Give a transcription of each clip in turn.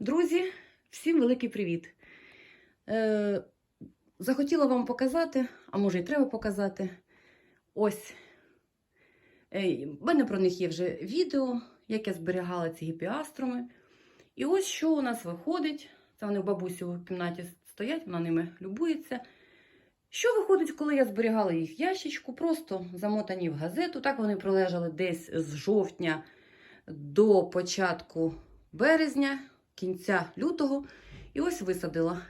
Друзі, всім великий привіт! Е, захотіла вам показати, а може і треба показати. Ось. Е, в мене про них є вже відео, як я зберігала ці гіпіаструми. І ось що у нас виходить. Це вони в бабусі в кімнаті стоять, вона ними любується. Що виходить, коли я зберігала їх в ящичку, просто замотані в газету. Так вони пролежали десь з жовтня до початку березня, кінця лютого. І ось висадила.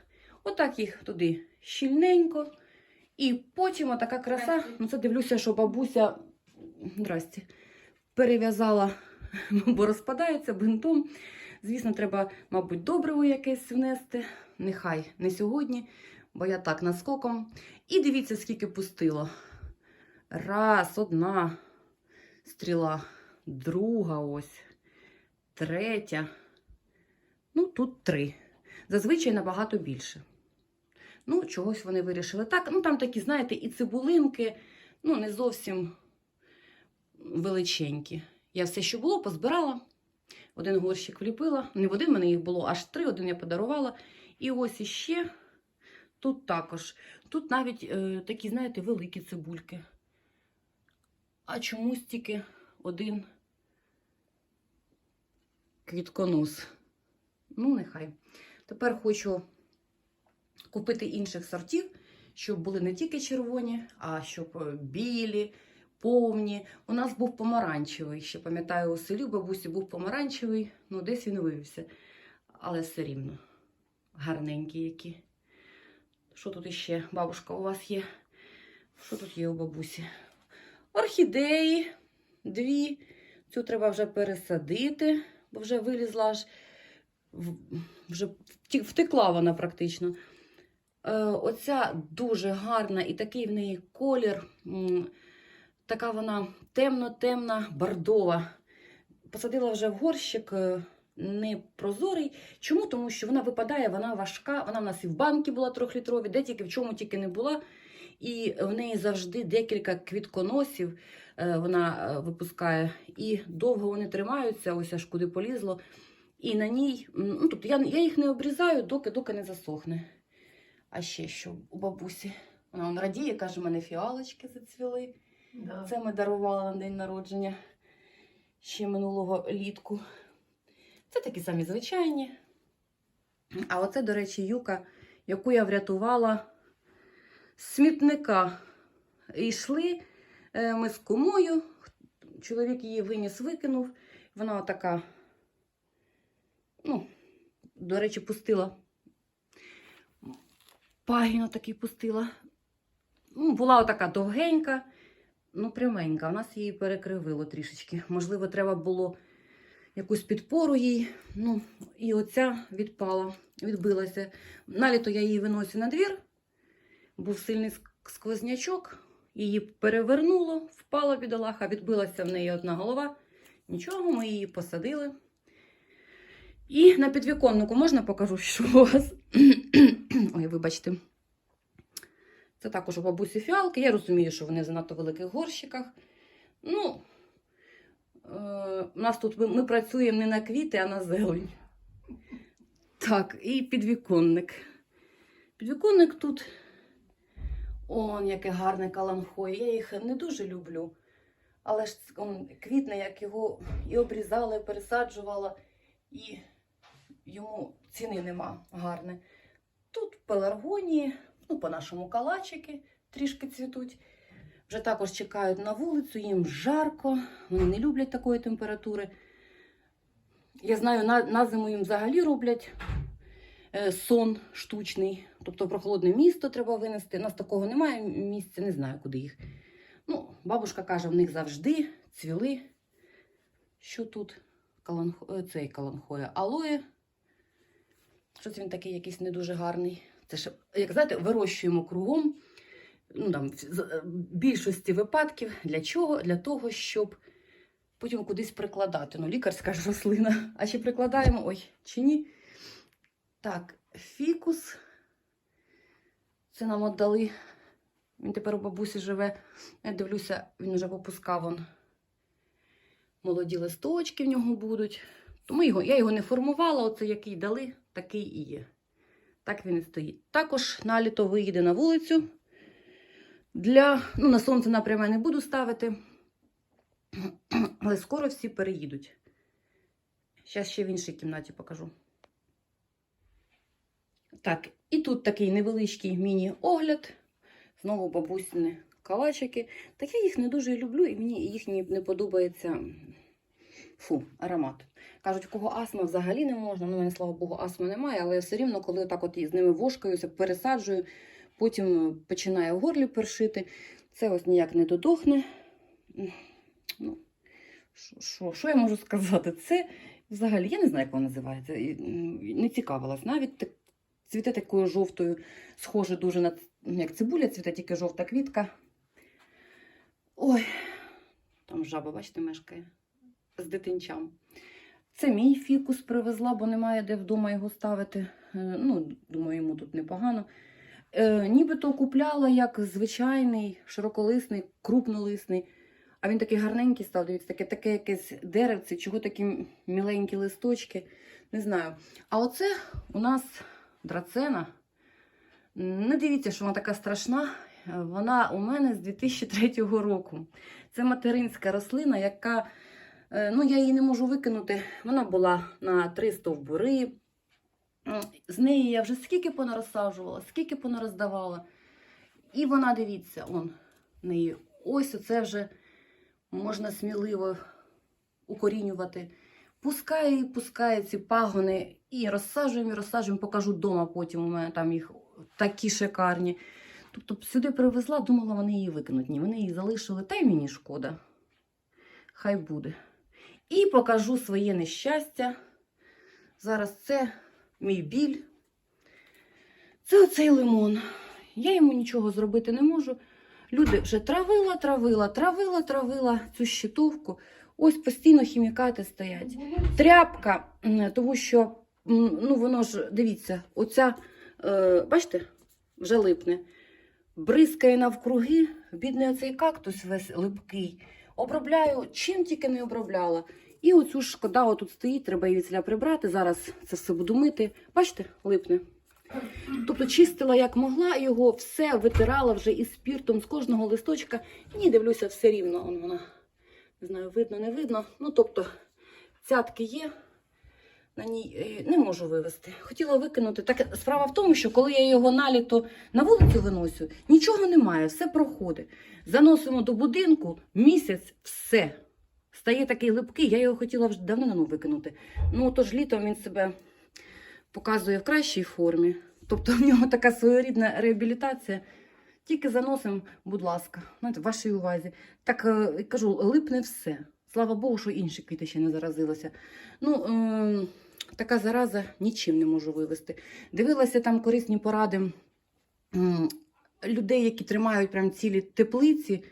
Отак їх туди щільненько. І потім отака краса. Ну, це дивлюся, що бабуся здрасте, перев'язала, бо розпадається бинтом. Звісно, треба, мабуть, добриво якесь внести. Нехай не сьогодні, бо я так наскоком. І дивіться, скільки пустило. Раз, одна стріла, друга ось, третя. Ну, тут три. Зазвичай набагато більше. Ну, чогось вони вирішили так. Ну, там такі, знаєте, і цибулинки, ну, не зовсім величенькі. Я все, що було, позбирала. Один горщик вліпила. Не в один в мене їх було, аж три, один я подарувала. І ось іще тут також. Тут навіть е, такі, знаєте, великі цибульки. А чомусь тільки один квітконос. Ну, нехай. Тепер хочу купити інших сортів, щоб були не тільки червоні, а щоб е, білі, повні. У нас був помаранчевий. Ще пам'ятаю, у селі бабусі був помаранчевий, ну десь він вивівся. Але все рівно гарненькі які. Що тут іще, бабушка, у вас є? Що тут є у бабусі? Орхідеї, дві. Цю треба вже пересадити, бо вже вилізла аж вже втекла вона практично. Е, оця дуже гарна і такий в неї колір. Така вона темно-темна, бордова. Посадила вже в горщик е, не прозорий. Чому? Тому що вона випадає, вона важка. Вона в нас і в банки була трьохлітрові, де тільки в чому тільки не була. І в неї завжди декілька квітконосів е, вона випускає. І довго вони тримаються, ось аж куди полізло. І на ній, ну, тобто я, я їх не обрізаю, доки, доки не засохне. А ще що у бабусі? Вона он радіє, каже, у мене фіалочки зацвіли. Да. Це ми дарували на день народження ще минулого літку. Це такі самі звичайні. А оце, до речі, юка, яку я врятувала з смітника. І йшли е, ми з кумою. Чоловік її виніс, викинув. Вона така, ну, до речі, пустила. Пагіно такий пустила. Ну, була отака довгенька. Ну, пряменька, у нас її перекривило трішечки. Можливо, треба було якусь підпору їй. Ну, і оця відпала, відбилася. Наліто я її виносю на двір. Був сильний сквознячок, її перевернуло, впала бідолаха, відбилася в неї одна голова. Нічого, ми її посадили. І на підвіконнику можна покажу, що у вас. Ой, вибачте. Це також у бабусі фіалки. Я розумію, що вони в занадто великих горщиках. Ну, е, у нас тут ми, ми працюємо не на квіти, а на зелень. Так, і підвіконник. Підвіконник тут. Он, яке гарне каланхоє. Я їх не дуже люблю. Але ж он, квітне, як його і обрізала, і пересаджувала, і йому ціни нема гарне. Тут пеларгонії, ну, по-нашому калачики трішки цвітуть. Вже також чекають на вулицю, їм жарко, вони не люблять такої температури. Я знаю, на, на зиму їм взагалі роблять е, сон штучний, тобто прохолодне місто треба винести. У нас такого немає місця, не знаю, куди їх. Ну, бабушка каже, в них завжди цвіли. Що тут? Каланхо... е, Цей каланхоя алоє. Щось він такий якийсь не дуже гарний. Це ж, як знаєте, вирощуємо кругом. Ну, там, в більшості випадків. Для чого? Для того, щоб потім кудись прикладати. Ну, лікарська ж рослина. А чи прикладаємо? Ой, чи ні? Так, фікус. Це нам віддали. Він тепер у бабусі живе. Я дивлюся, він вже попускав он. Молоді листочки в нього будуть. Тому його, я його не формувала, оце який дали, такий і є. Так він і стоїть. Також наліто виїде на вулицю. Для, ну, на сонце напряме не буду ставити. Але скоро всі переїдуть. Зараз ще в іншій кімнаті покажу. Так, і тут такий невеличкий міні-огляд. Знову бабусіни калачики. Так я їх не дуже люблю, і мені їхні не подобається фу, аромат. Кажуть, у кого астма взагалі не можна. Ну, мене, слава Богу, астми немає, але все рівно, коли так от з ними вошкаюся, пересаджую, потім починає в горлі першити. Це ось ніяк не додохне. Ну, що- що, я можу сказати? Це взагалі, я не знаю, як воно називається. Не цікавилась. Навіть так, цвіте такою жовтою, схоже дуже на як цибуля, цвіте тільки жовта квітка. Ой, там жаба, бачите, мешкає з дитинчам. Це мій фікус привезла, бо немає де вдома його ставити. Е, Ну, думаю, йому тут непогано. Е, нібито купляла як звичайний, широколисний, крупнолисний. А він такий гарненький став, дивіться, таке, таке якесь деревце, чого такі міленькі листочки. Не знаю. А оце у нас драцена. Не дивіться, що вона така страшна. Вона у мене з 2003 року. Це материнська рослина, яка Ну, я її не можу викинути. Вона була на три стовбури. З неї я вже скільки понарозсаджувала, скільки понароздавала. І вона, дивіться, он неї ось оце вже можна сміливо укорінювати. Пускає і пускає ці пагони і розсаджуємо, і розсаджуємо, покажу вдома потім. У мене там їх такі шикарні. Тобто сюди привезла, думала, вони її викинуть. Ні, вони її залишили, та й мені шкода. Хай буде. І покажу своє нещастя. Зараз це мій біль. Це оцей лимон. Я йому нічого зробити не можу. Люди вже травила, травила, травила, травила цю щитовку. Ось постійно хімікати стоять. Тряпка, тому що, ну воно ж, дивіться, оця, е, бачите, вже липне. Бризкає навкруги, бідний оцей кактус весь липкий. Обробляю, чим тільки не обробляла. І оцю шкода отут стоїть, треба її відсіля прибрати. Зараз це все буду мити. Бачите, липне. Тобто чистила як могла його, все витирала вже із спіртом з кожного листочка. Ні, дивлюся, все рівно. Он вона, не знаю, видно, не видно. Ну, тобто, цятки є. На ній е, не можу вивезти. Хотіла викинути. Так справа в тому, що коли я його наліто на вулицю виносю, нічого немає, все проходить. Заносимо до будинку місяць, все. Стає такий липкий, я його хотіла вже давно викинути. Ну, тож літом він себе показує в кращій формі. Тобто в нього така своєрідна реабілітація. Тільки заносимо, будь ласка, знаєте, в вашій увазі. Так е, кажу, липне все. Слава Богу, що інші квіти ще не заразилися. Ну, е, така зараза нічим не можу вивести. Дивилася там корисні поради людей, які тримають прям цілі теплиці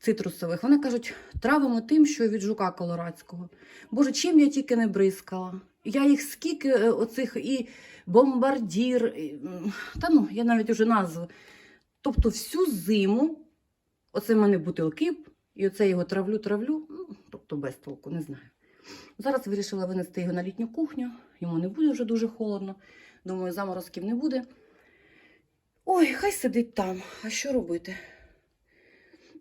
цитрусових. Вони кажуть, травимо тим, що від жука колорадського. Боже, чим я тільки не бризкала. Я їх скільки е, оцих і бомбардір, і, та ну, я навіть уже назву. Тобто всю зиму, оце в мене бутилки, і оце його травлю, травлю, ну, тобто без толку, не знаю. Зараз вирішила винести його на літню кухню, йому не буде вже дуже холодно. Думаю, заморозків не буде. Ой, хай сидить там. А що робити?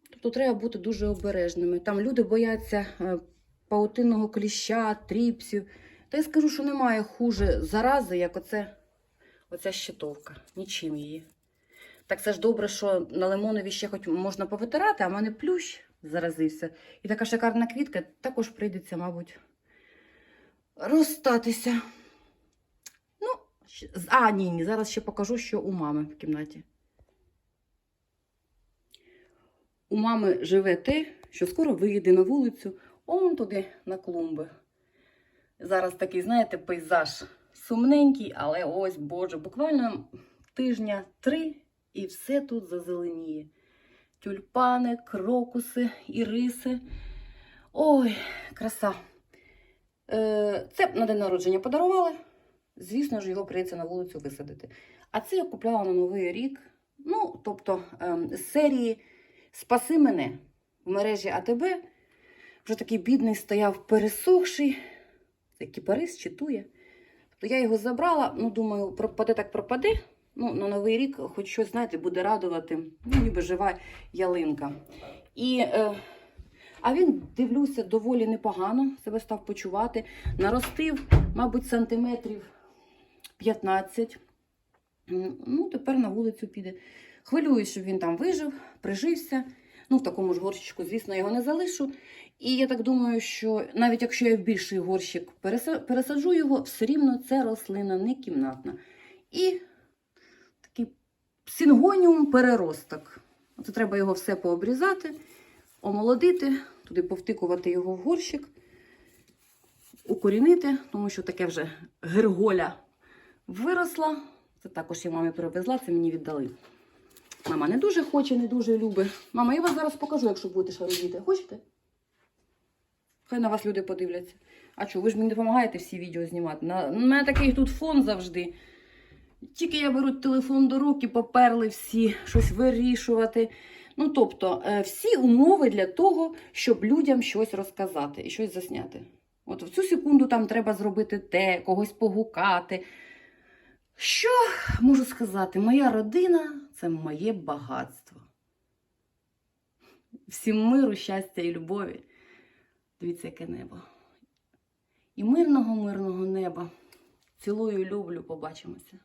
Тобто треба бути дуже обережними. Там люди бояться е, паутинного кліща, тріпсів. Та я скажу, що немає хуже зарази, як оце, оця щитовка. Нічим її. Так це ж добре, що на лимонові ще хоч можна повитирати, а в мене плющ заразився. І така шикарна квітка також прийдеться, мабуть, розстатися. Ну, а, ні, ні, зараз ще покажу, що у мами в кімнаті. У мами живе те, що скоро виїде на вулицю, он туди на клумби. Зараз такий, знаєте, пейзаж сумненький, але ось, Боже, буквально тижня три і все тут зазеленіє. Тюльпани, крокуси, іриси. Ой, краса. Е, це на день народження подарували. Звісно ж, його прийдеться на вулицю висадити. А це я купляла на Новий рік. Ну, тобто, ем, з серії Спаси мене в мережі АТБ. Вже такий бідний стояв пересохший. кіпарис чи тує. Тобто я його забрала, ну, думаю, пропаде так пропаде. Ну, на Новий рік, хоч щось, знаєте, буде радувати. Ну, ніби жива ялинка. І, е, а він, дивлюся, доволі непогано себе став почувати. Наростив, мабуть, сантиметрів 15. Ну, тепер на вулицю піде. Хвилююсь, щоб він там вижив, прижився. Ну, в такому ж горщичку, звісно, його не залишу. І я так думаю, що навіть якщо я в більший горщик пересаджу його, все рівно це рослина не кімнатна. І сингоніум переросток. Це треба його все пообрізати, омолодити, туди повтикувати його в горщик, укорінити, тому що таке вже герголя виросла. Це також я мамі привезла, це мені віддали. Мама не дуже хоче, не дуже любить. Мама, я вас зараз покажу, якщо будете шарудіти. Хочете? Хай на вас люди подивляться. А що, ви ж мені допомагаєте всі відео знімати? На, у мене такий тут фон завжди. Тільки я беру телефон до рук і поперли всі щось вирішувати. Ну, тобто, е, всі умови для того, щоб людям щось розказати і щось засняти. От в цю секунду там треба зробити те, когось погукати. Що можу сказати? Моя родина це моє багатство. Всім миру, щастя і любові. Дивіться, яке небо. І мирного, мирного неба. Цілую, люблю, побачимося.